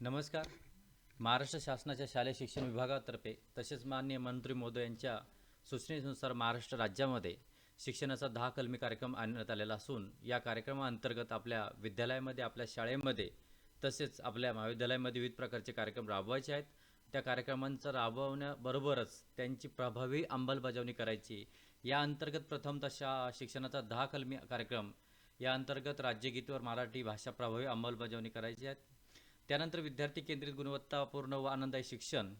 नमस्कार. महाराष्ट्र शासनाच्या शालेय शिक्षण विभागातर्फे तसेच माननीय मंत्री मोदय यांच्या सूचनेनुसार महाराष्ट्र राज्यामध्ये शिक्षणाचा दहा कलमी कार्यक्रम आणण्यात आलेला असून या कार्यक्रमाअंतर्गत आपल्या विद्यालयामध्ये आपल्या शाळेमध्ये तसेच आपल्या महाविद्यालयामध्ये विविध प्रकारचे कार्यक्रम राबवायचे आहेत. त्या कार्यक्रमांचं राबवण्याबरोबरच त्यांची प्रभावी अंमलबजावणी करायची. या अंतर्गत प्रथमतः शा शिक्षणाचा दहा कलमी कार्यक्रम या अंतर्गत राज्यगीतवर मराठी भाषा प्रभावी अंमलबजावणी करायची आहे. त्यानंतर विद्यार्थी केंद्रित गुणवत्तापूर्ण व आनंददायी शिक्षण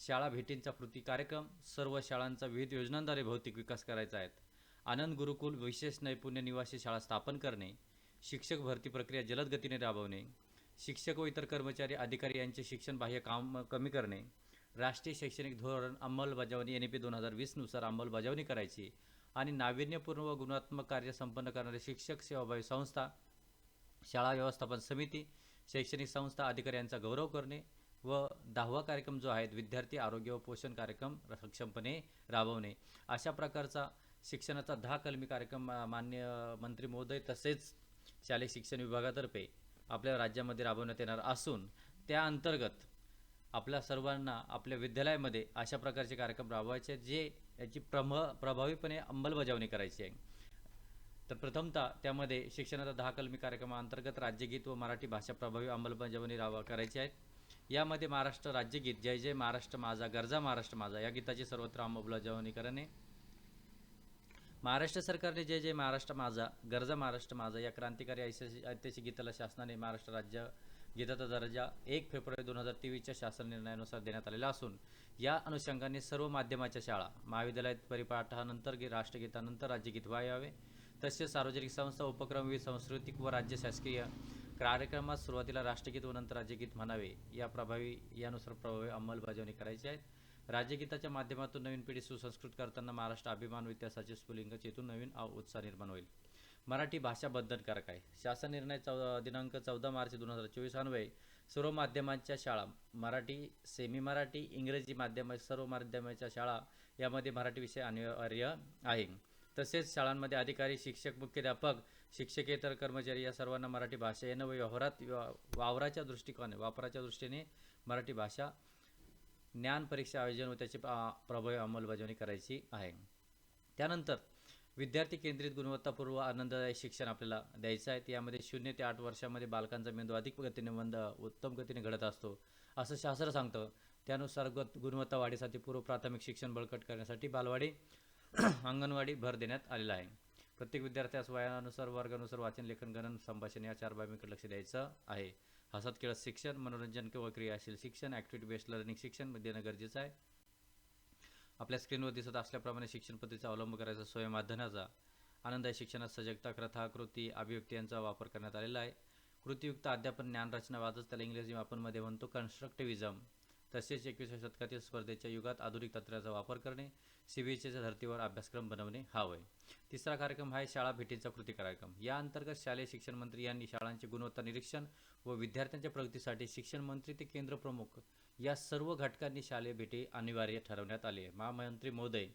शाळा भेटींचा कृती कार्यक्रम सर्व शाळांचा विविध योजनांद्वारे भौतिक विकास करायचा आहेत आनंद गुरुकुल विशेष नैपुण्य निवासी शाळा स्थापन करणे शिक्षक भरती प्रक्रिया जलद गतीने राबवणे शिक्षक व इतर कर्मचारी अधिकारी यांचे शिक्षण बाह्य काम कमी करणे राष्ट्रीय शैक्षणिक धोरण अंमलबजावणी एन ई पी दोन हजार वीसनुसार अंमलबजावणी करायची आणि नाविन्यपूर्ण व गुणात्मक कार्य संपन्न करणारे शिक्षक सेवाभावी संस्था शाळा व्यवस्थापन समिती शैक्षणिक संस्था अधिकाऱ्यांचा गौरव करणे व दहावा कार्यक्रम जो आहे विद्यार्थी आरोग्य व पोषण कार्यक्रम सक्षमपणे राबवणे. अशा प्रकारचा शिक्षणाचा दहा कलमी कार्यक्रम मान्य मंत्री महोदय तसेच शालेय शिक्षण विभागातर्फे आपल्या राज्यामध्ये राबवण्यात येणार असून त्या अंतर्गत आपल्या सर्वांना आपल्या विद्यालयामध्ये अशा प्रकारचे कार्यक्रम राबवायचे जे याची प्रम प्रभावीपणे अंमलबजावणी करायची आहे. तर प्रथमतः त्यामध्ये शिक्षणाचा दहा कलमी कार्यक्रमाअंतर्गत राज्यगीत व मराठी भाषा प्रभावी अंमलबजावणी राव करायची आहेत. यामध्ये महाराष्ट्र राज्यगीत जय जय महाराष्ट्र माझा गरजा महाराष्ट्र माझा या गीताची सर्वत्र अंमलबजावणी करणे. महाराष्ट्र सरकारने जय जय महाराष्ट्र माझा गरजा महाराष्ट्र माझा या क्रांतिकारी ऐतिहासिक ऐतिहासिक गीताला शासनाने महाराष्ट्र राज्य गीताचा दर्जा एक फेब्रुवारी दोन हजार तेवीसच्या शासन निर्णयानुसार देण्यात आलेला असून या अनुषंगाने सर्व माध्यमाच्या शाळा महाविद्यालयात परिपाठानंतर गी- राष्ट्रगीतानंतर राज्यगीत व्हावे तसेच सार्वजनिक संस्था उपक्रम विविध सांस्कृतिक व राज्य शासकीय कार्यक्रमात सुरुवातीला राष्ट्रगीत व नंतर राज्यगीत म्हणावे. या प्रभावी यानुसार प्रभावी अंमलबजावणी करायची आहे. राज्यगीताच्या माध्यमातून नवीन पिढी सुसंस्कृत करताना महाराष्ट्र अभिमान इतिहासाचे स्फुलिंग चेतून नवीन उत्साह निर्माण होईल. मराठी भाषा बंधनकारक आहे. शासन निर्णय चौ दिनांक चौदा मार्च दोन हजार चोवीस अन्वये सर्व माध्यमांच्या शाळा मराठी सेमी मराठी इंग्रजी माध्यम सर्व माध्यमाच्या शाळा यामध्ये मराठी विषय अनिवार्य आहे. तसेच शाळांमध्ये अधिकारी शिक्षक मुख्याध्यापक शिक्षकेतर कर्मचारी या सर्वांना मराठी भाषा येणं व व्यवहारात वा- वावराच्या दृष्टिकोनाने वापराच्या दृष्टीने मराठी भाषा ज्ञान परीक्षा आयोजन व त्याची प्रभावी अंमलबजावणी करायची आहे. त्यानंतर विद्यार्थी केंद्रित गुणवत्तापूर्व आनंददायी शिक्षण आपल्याला द्यायचं आहे. यामध्ये शून्य ते आठ वर्षामध्ये बालकांचा मेंदू अधिक गतीने मंद उत्तम गतीने घडत असतो असं शास्त्र सांगतं. त्यानुसार गुणवत्ता वाढीसाठी पूर्व प्राथमिक शिक्षण बळकट करण्यासाठी बालवाडी अंगणवाडी भर देण्यात आलेला आहे. प्रत्येक विद्यार्थ्यास वयानुसार वर्गानुसार वाचन लेखन गणन संभाषण या चार बाबींकडे लक्ष द्यायचं आहे. हसत खेळत शिक्षण मनोरंजन किंवा क्रियाशील शिक्षण ॲक्टिव्हिटी बेस्ड लर्निंग शिक्षण देणं गरजेचं आहे. आपल्या स्क्रीनवर दिसत असल्याप्रमाणे शिक्षण पद्धतीचा अवलंब करायचा स्वयं आनंददायी आनंदायी शिक्षणात सजगता कथा कृती अभिव्यक्ती यांचा वापर करण्यात आलेला आहे. कृतीयुक्त अध्यापन ज्ञानरचना वादच त्याला इंग्रजी मध्ये म्हणतो कन्स्ट्रक्टिव्हिजम तसेच एकविसाव्या शतकातील स्पर्धेच्या युगात आधुनिक तंत्राचा वापर करणे सीबीएसईच्या धर्तीवर अभ्यासक्रम बनवणे हा होय तिसरा कार्यक्रम आहे शाळा भेटींचा कृती कार्यक्रम. या अंतर्गत शालेय शिक्षण मंत्री यांनी शाळांचे गुणवत्ता निरीक्षण व विद्यार्थ्यांच्या प्रगतीसाठी शिक्षण मंत्री ते केंद्र प्रमुख या सर्व घटकांनी शालेय भेटी अनिवार्य ठरवण्यात आली आहे. महामंत्री महोदय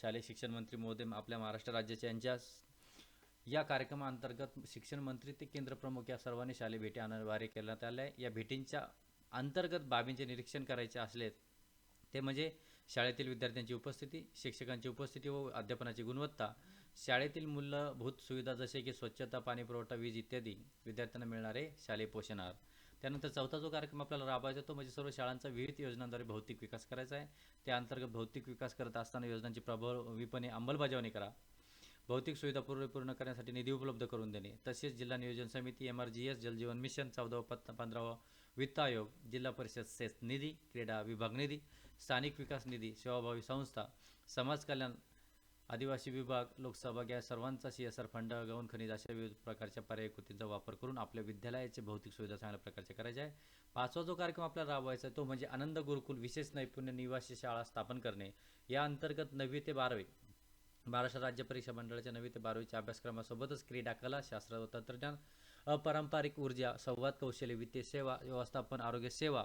शालेय शिक्षण मंत्री महोदय आपल्या महाराष्ट्र राज्याच्या यांच्या या कार्यक्रमाअंतर्गत शिक्षण मंत्री ते केंद्र प्रमुख या सर्वांनी शालेय भेटी अनिवार्य करण्यात आल्या. या भेटींच्या अंतर्गत बाबींचे निरीक्षण करायचे असले ते म्हणजे शाळेतील विद्यार्थ्यांची उपस्थिती शिक्षकांची उपस्थिती व अध्यापनाची गुणवत्ता शाळेतील मूलभूत सुविधा जसे की स्वच्छता पाणी पुरवठा वीज इत्यादी विद्यार्थ्यांना मिळणारे शालेय पोषण आहार त्यानंतर चौथा जो कार्यक्रम आपल्याला राबवायचा तो म्हणजे सर्व शाळांचा विविध योजनांद्वारे भौतिक विकास करायचा आहे. त्या अंतर्गत भौतिक विकास करत असताना योजनांची प्रभावीपणे अंमलबजावणी करा. भौतिक सुविधा पूर्ण पूर्ण करण्यासाठी निधी उपलब्ध करून देणे. तसेच जिल्हा नियोजन समिती M R G S Jaljeevan mission चौदावा पत्ता पंधरावा वित्त आयोग जिल्हा परिषद सेस निधी क्रीडा विभाग निधी स्थानिक विकास निधी सेवाभावी संस्था समाज कल्याण आदिवासी विभाग लोकसभा या सर्वांचा सी एस आर फंड गौण खनिज अशा विविध प्रकारच्या पर्यायी कृतींचा वापर करून आपल्या विद्यालयाचे भौतिक सुविधा चांगल्या प्रकारच्या करायच्या आहे. पाचवा जो कार्यक्रम आपल्याला राबवायचा आहे तो म्हणजे आनंद गुरुकुल विशेष नैपुण्य निवासी शाळा स्थापन करणे. या अंतर्गत नववी ते बारावी महाराष्ट्र राज्य परीक्षा मंडळाच्या नवी ते बारावीच्या अभ्यासक्रमासोबतच क्रीडा कला शास्त्र व तंत्रज्ञान अपारंपरिक ऊर्जा संवाद कौशल्य वित्तीय सेवा व्यवस्थापन आरोग्य सेवा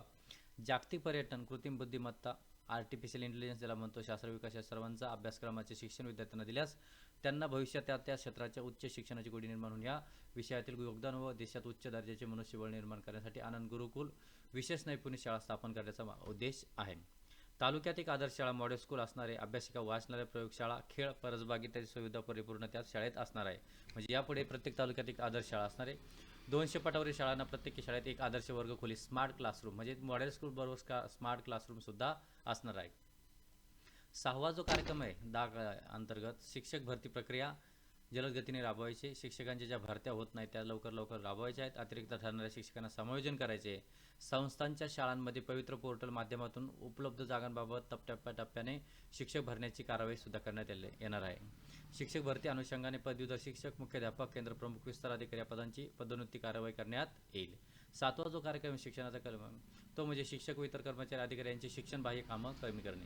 जागतिक पर्यटन कृत्रिम बुद्धिमत्ता आर्टिफिशियल इंटेलिजन्स ज्याला म्हणतो शास्त्र विकास या सर्वांचा अभ्यासक्रमाचे शिक्षण विद्यार्थ्यांना दिल्यास त्यांना भविष्यात त्या त्या क्षेत्राच्या उच्च शिक्षणाची गोडी निर्माण होऊन या विषयातील योगदान व देशात उच्च दर्जाचे मनुष्यबळ निर्माण करण्यासाठी आनंद गुरुकुल विशेष नैपुण्य शाळा स्थापन करण्याचा उद्देश आहे. तालुक्यात एक आदर्श शाळा मॉडेल स्कूल असणारे अभ्यासिका वाचणाऱ्या प्रयोगशाळा खेळ परसबाग इत्यादी सुविधा परिपूर्ण त्यात शाळेत असणार आहे. म्हणजे यापुढे प्रत्येक तालुक्यात एक आदर्श शाळा असणार आहे. दोनशे पटावरील शाळांना प्रत्येक शाळेत एक आदर्श वर्ग खोली स्मार्ट क्लासरूम म्हणजे मॉडेल स्कूल बरोबर का स्मार्ट क्लासरूम सुद्धा असणार आहे. सहावा जो कार्यक्रम आहे दाग अंतर्गत शिक्षक भरती प्रक्रिया जलद गतीने राबवायची. शिक्षकांच्या ज्या भरत्या होत नाही त्या लवकर लवकर राबवायच्या आहेत. अतिरिक्त ठरणाऱ्या शिक्षकांना समायोजन करायचे. आहे. संस्थांच्या शाळांमध्ये पवित्र पोर्टल माध्यमातून उपलब्ध जागांबाबत टप्प्याटप्प्याने शिक्षक भरण्याची कारवाई सुद्धा करण्यात येणार आहे. शिक्षक भरती अनुषंगाने पदवीधर शिक्षक मुख्याध्यापक केंद्र प्रमुख विस्तार अधिकारी या पदांची पदोन्नती कारवाई करण्यात येईल. सातवा जो कार्यक्रम शिक्षणाचा कलम तो म्हणजे शिक्षक व इतर कर्मचारी अधिकारी यांची शिक्षण बाह्य कामं कमी करणे.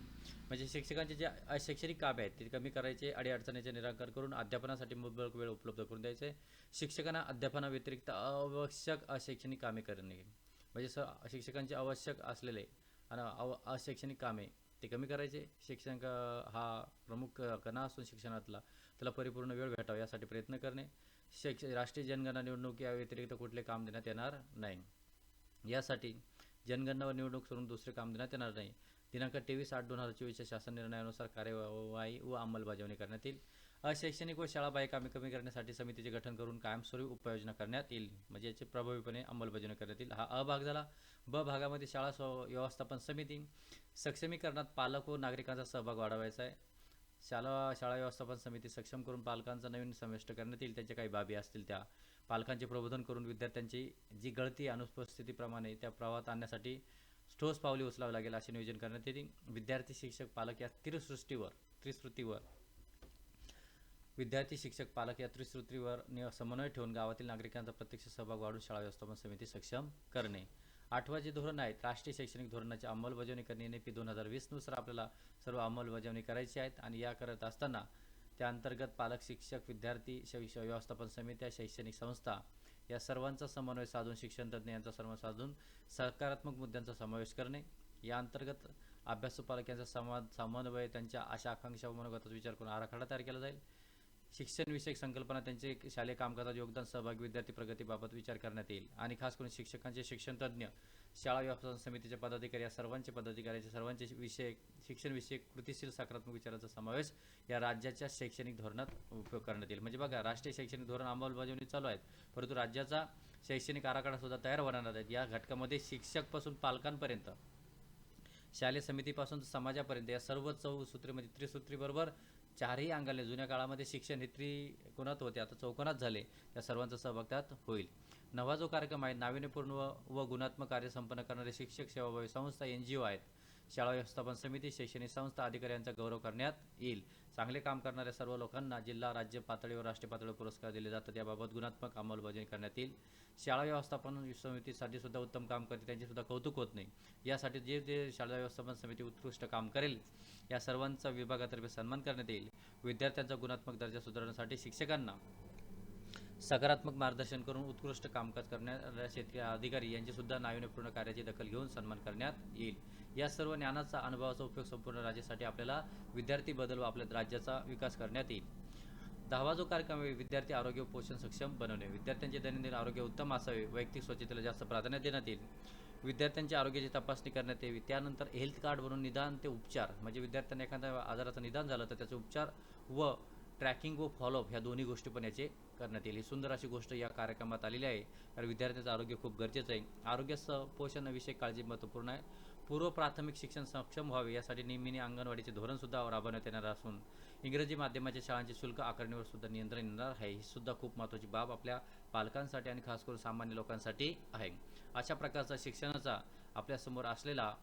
म्हणजे शिक्षकांचे जे अशैक्षणिक कामे आहेत ते कमी करायचे आणि अडचणीचे निराकरण करून अध्यापनासाठी मुबलक वेळ उपलब्ध करून द्यायचे. शिक्षकांना अध्यापनाव्यतिरिक्त आवश्यक अशैक्षणिक कामे करणे. म्हणजे स शिक्षकांचे आवश्यक असलेले आणि अव अशैक्षणिक कामे ते कमी करायचे. शिक्षण हा प्रमुख कणा असून शिक्षणातला त्याला परिपूर्ण वेळ भेटावा यासाठी प्रयत्न करणे. शैक्ष राष्ट्रीय जनगणना निवडणूक या व्यतिरिक्त कुठले काम देण्यात येणार नाही. यासाठी जनगणना व निवडणूक सोडून दुसरे काम देण्यात येणार नाही. दिनांक तेवीस आठ दोन हजार चोवीसच्या शासन निर्णयानुसार कार्यवाही व अंमलबजावणी करण्यात येईल. अशैक्षणिक व शाळा कामे कमी करण्यासाठी समितीचे गठन करून कायमस्वरूपी उपाययोजना करण्यात येईल. म्हणजे याची प्रभावीपणे अंमलबजावणी करण्यात येईल. हा अ भाग झाला. ब भागामध्ये शाळा स्व व्यवस्थापन समिती सक्षमीकरणात पालक व नागरिकांचा सहभाग वाढवायचा आहे. शाळा शाळा व्यवस्थापन समिती सक्षम करून पालकांचा नवीन समाविष्ट करण्यात येईल. त्यांच्या काही बाबी असतील त्या. पालकांचे प्रबोधन करून विद्यार्थ्यांची जी गळती अनुपस्थितीप्रमाणे त्या प्रवाहात आणण्यासाठी ठोस पावले उचलावी लागेल असे नियोजन करण्यात येईल. विद्यार्थी शिक्षक पालक या त्रिसृष्टीवर त्रिसृतीवर विद्यार्थी शिक्षक पालक या त्रिसूत्रीवर समन्वय ठेवून गावातील नागरिकांचा प्रत्यक्ष सहभाग वाढून शाळा व्यवस्थापन समिती सक्षम करणे. आठवा जे धोरण आहेत राष्ट्रीय शैक्षणिक धोरणाची अंमलबजावणी करणे. एन पी दोन हजार वीसनुसार आपल्याला सर्व अंमलबजावणी करायची आहेत आणि या करत असताना त्या अंतर्गत पालक शिक्षक विद्यार्थी शैक्ष व्यवस्थापन समित्या शैक्षणिक संस्था या सर्वांचा समन्वय साधून शिक्षण तज्ञ यांचा समन्वय साधून सकारात्मक मुद्द्यांचा समावेश करणे. या अंतर्गत अभ्यासू पालक यांचा संवाद समन्वय त्यांच्या आशा आकांक्षा मनोगताचा विचार करून आराखडा तयार केला जाईल. शिक्षणविषयक संकल्पना त्यांचे शालेय कामकाजात योगदान सहभागी विद्यार्थी प्रगतीबाबत विचार करण्यात येईल. आणि खास करून शिक्षकांचे शिक्षण तज्ञ शाळा व्यवस्थापन समितीचे पदाधिकारी या सर्वांचे पदाधिकाऱ्यांचे सर्वांचे विषय शिक्षणविषयक कृतीशील सकारात्मक विचाराचा समावेश या राज्याच्या शैक्षणिक धोरणात उपयोग करण्यात येईल. म्हणजे बघा राष्ट्रीय शैक्षणिक धोरण अंमलबजावणी चालू आहेत परंतु राज्याचा शैक्षणिक आराखडा सुद्धा तयार होणार आहेत. या घटकामध्ये शिक्षकपासून पालकांपर्यंत शालेय समितीपासून समाजापर्यंत या सर्व चौसूत्रीमध्ये त्रिसूत्रीबरोबर चारही अंगाने जुन्या काळामध्ये शिक्षण हे त्रिकोणात होते. आता चौकोनात झाले. या सर्वांचा सहभाग त्यात होईल. नवा जो कार्यक्रम आहे नाविन्यपूर्ण व व गुणात्मक कार्य संपन्न करणारे शिक्षक सेवाभावी संस्था एन जी ओ आहेत. शाळा व्यवस्थापन समिती शैक्षणिक संस्था अधिकाऱ्यांचा गौरव करण्यात येईल. चांगले काम करणाऱ्या सर्व लोकांना जिल्हा राज्य पातळीवर राष्ट्रीय पातळीवर पुरस्कार दिले जातात. याबाबत गुणात्मक अंमलबजावणी करण्यात येईल. शाळा व्यवस्थापन समितीसाठी सुद्धा उत्तम काम करते त्यांचे सुद्धा कौतुक होत नाही. यासाठी जे जे शाळा व्यवस्थापन समिती उत्कृष्ट काम करेल या सर्वांचा विभागातर्फे सन्मान करण्यात येईल. विद्यार्थ्यांचा गुणात्मक दर्जा सुधारण्यासाठी शिक्षकांना सकारात्मक मार्गदर्शन करून उत्कृष्ट कामकाज करणाऱ्या शेतकरी अधिकारी यांची सुद्धा नाविन्यपूर्ण कार्याची दखल घेऊन सन्मान करण्यात येईल. या सर्व ज्ञानाचा अनुभवाचा उपयोग संपूर्ण राज्यासाठी आपल्याला विद्यार्थी बदल व आपल्या राज्याचा विकास करण्यात येईल. दहावा जो कार्यक्रम आहे विद्यार्थी आरोग्य पोषण सक्षम बनवणे. विद्यार्थ्यांचे दैनंदिन आरोग्य उत्तम असावे. वैयक्तिक स्वच्छतेला जास्त प्राधान्य देण्यात येईल. विद्यार्थ्यांच्या आरोग्याची तपासणी करण्यात यावी. त्यानंतर हेल्थ कार्ड बनवून निदान ते उपचार. म्हणजे विद्यार्थ्यांना एखाद्या आजाराचं निदान झालं तर त्याचे उपचार व ट्रॅकिंग व फॉलोअप ह्या दोन्ही गोष्टी पण याचे करण्यात येईल. ही सुंदर अशी गोष्ट या कार्यक्रमात आलेली आहे. कारण विद्यार्थ्यांचं आरोग्य खूप गरजेचं आहे. आरोग्य स पोषणाविषयी काळजी महत्त्वपूर्ण आहे. पूर्व प्राथमिक शिक्षण सक्षम व्हावे यासाठी नेहमीने अंगणवाडीचे धोरणसुद्धा राबवण्यात येणार असून इंग्रजी माध्यमाच्या शाळांचे शुल्क आकारणीवर सुद्धा नियंत्रण येणार आहे. ही सुद्धा खूप महत्त्वाची बाब आपल्या पालकांसाठी आणि खास करून सामान्य लोकांसाठी आहे. अशा प्रकारचा शिक्षणाचा आपल्यासमोर असलेला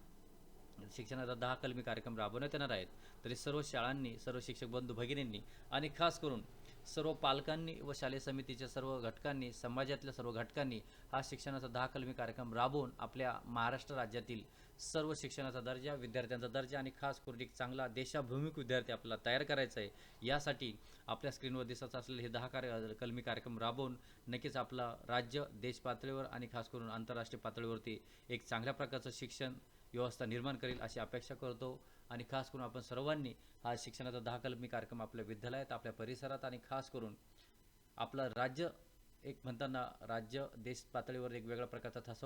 शिक्षणाचा दहा कलमी कार्यक्रम राबवण्यात येणार आहेत. तरी सर्व शाळांनी सर्व शिक्षक बंधू भगिनींनी आणि खास करून सर्व पालकांनी व शालेय समितीच्या सर्व घटकांनी समाजातल्या सर्व घटकांनी हा शिक्षणाचा दहा कलमी कार्यक्रम राबवून आपल्या महाराष्ट्र राज्यातील सर्व शिक्षणाचा दर्जा विद्यार्थ्यांचा दर्जा आणि खास करून एक चांगला देशाभिमुख विद्यार्थी आपल्याला तयार करायचा आहे. यासाठी आपल्या स्क्रीनवर दिसत असलेले हे दहा कार्य कलमी कार्यक्रम राबवून नक्कीच आपला राज्य देश पातळीवर आणि खास करून आंतरराष्ट्रीय पातळीवरती एक चांगल्या प्रकारचं शिक्षण व्यवस्था निर्माण करेल अशी अपेक्षा करतो. आणि खास करून आपण सर्वांनी हा शिक्षणाचा दहा कलमी कार्यक्रम आपल्या विद्यालयात आपल्या परिसरात आणि खास करून आपलं राज्य एक म्हणताना राज्य देश पातळीवर एक वेगळ्या प्रकारचा ठसा